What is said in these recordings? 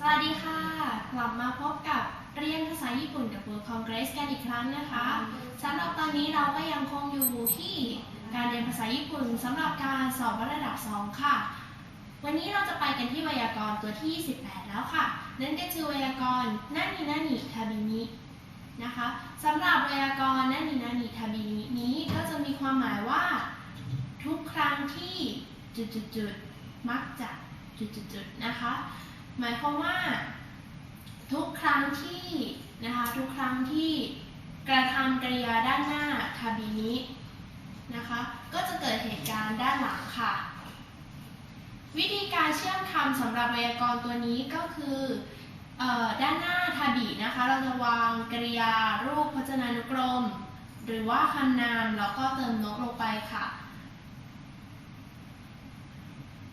สวัสดีค่ะ กลับมาพบกับเรียนภาษาญี่ปุ่นกับ World Congress กันอีกครั้งนะคะสำหรับตอนนี้เราก็ยังคงอยู่ที่การเรียนภาษาญี่ปุ่นสำหรับการสอบระดับ 2 ค่ะ วันนี้เราจะไปกันที่ไวยากรณ์ตัวที่28แล้วค่ะ นั่นก็คือไวยากรณ์นั่นนินันนิทาบินินะคะสำหรับไวยากรณ์นั่นนินันนิทาบินินี้ก็จะมีความหมายว่า ทุกครั้งที่จุดๆมักจะจุดๆนะคะ หมายความว่า ทุกครั้งที่นะคะทุกครั้งที่กระทำกริยาด้านหน้าทาบินินะคะก็จะเกิดเหตุการณ์ด้านหลังค่ะ วิธีการเชื่อมคำสำหรับไวยากรณ์ตัวนี้ก็คือออด้านหน้าทาบินะคะเราจะวางกริยารูปพจนานุกรม หรือว่าคำนามแล้วก็เติมนกลงไปค่ะ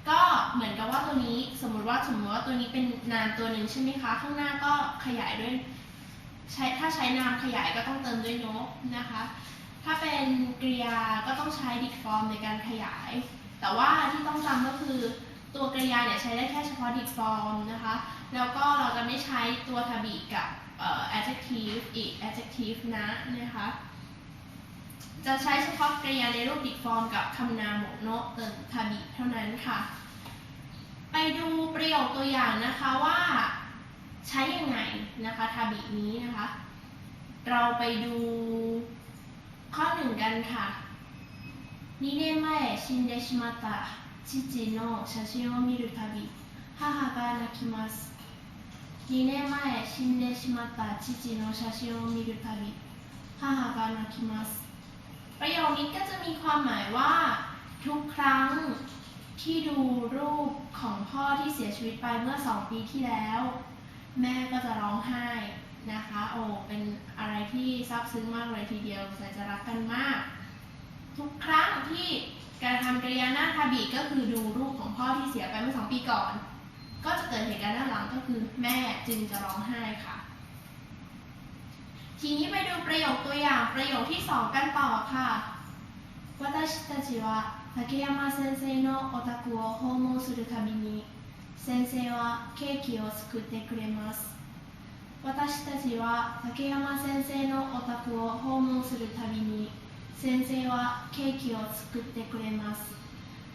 ก็ เหมือนกับว่าตัวนี้สมมุติว่าสมมติว่าตัวนี้เป็นนามตัวหนึ่งใช่ไหมคะข้างหน้าก็ขยายด้วยใช้ถ้าใช้นามขยายก็ต้องเติมด้วยนกนะคะ ถ้าเป็นกริยาก็ต้องใช้ดิกฟอร์มในการขยาย แต่ว่าที่ต้องจำก็คือตัวกริยาเนี่ยใช้ได้แค่เฉพาะดิกฟอร์มนะคะ แล้วก็เราจะไม่ใช้ตัวทบิกับ adjective อีก adjective นะนะคะ จะใช้เฉพาะกริยาในรูปดิกฟอร์มกับคำนามหมกโนะเติมทบิเท่านั้นค่ะ ดูประโยคตัวอย่างนะคะว่าใช้ยังไงนะคะทาบินี้นะคะ เราไปดูข้อหนึ่งกันค่ะ2年前死んでしまった父の写真を見るたび母が泣きます2年前死んでしまった父の写真を見るたび母が泣きますประโยคนี้ก็จะมีความหมายว่า ทุกครั้ง ที่ดูรูปของพ่อที่เสียชีวิตไปเมื่อสองปีที่แล้ว แม่ก็จะร้องไห้นะคะ โอ้เป็นอะไรที่ซาบซึ้งมากเลยทีเดียวใส่จะรักกันมาก ทุกครั้งที่การทำกริยาหน้าทาบิก็คือดูรูปของพ่อที่เสียไปเมื่อสองปีก่อน ก็จะเกิดเหตุการณ์ด้านหลังก็คือแม่จึงจะร้องไห้ค่ะ ทีนี้ไปดูประโยคตัวอย่างประโยคที่สองกันต่อค่ะ 私たちは竹山先生のお宅を訪問するたびに先生はケーキを作ってくれます私たちは竹山先生のお宅を訪問するたびに先生はケーキを作ってくれます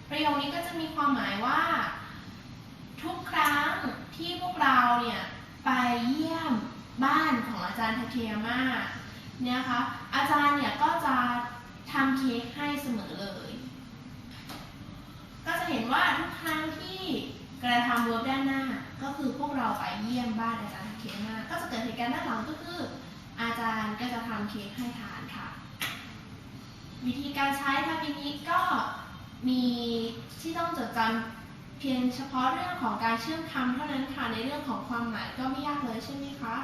ประโยคนี้ก็จะมีความหมายว่า ทุกครั้งที่พวกเราเนี่ยไปเยี่ยมบ้านของอาจารย์ทาเคยาม่าเนี่ยนะคะอาจารย์เนี่ยก็จะ ทำเค้กให้เสมอเลย ก็จะเห็นว่าทุกครั้งที่กระทำเวิร์บด้านหน้า ก็คือพวกเราไปเยี่ยมบ้านอาจารย์เคยาม่าก็จะเกิดเหตุการณ์ด้านหลังก็คือ อาจารย์ก็จะทำเค้กให้ทานค่ะ วิธีการใช้ทาบินี้ก็มีที่ต้องจดจำเพียงเฉพาะเรื่องของการเชื่อมคำเท่านั้นค่ะในเรื่องของความหมายก็ไม่ยากเลยใช่ไหมคะ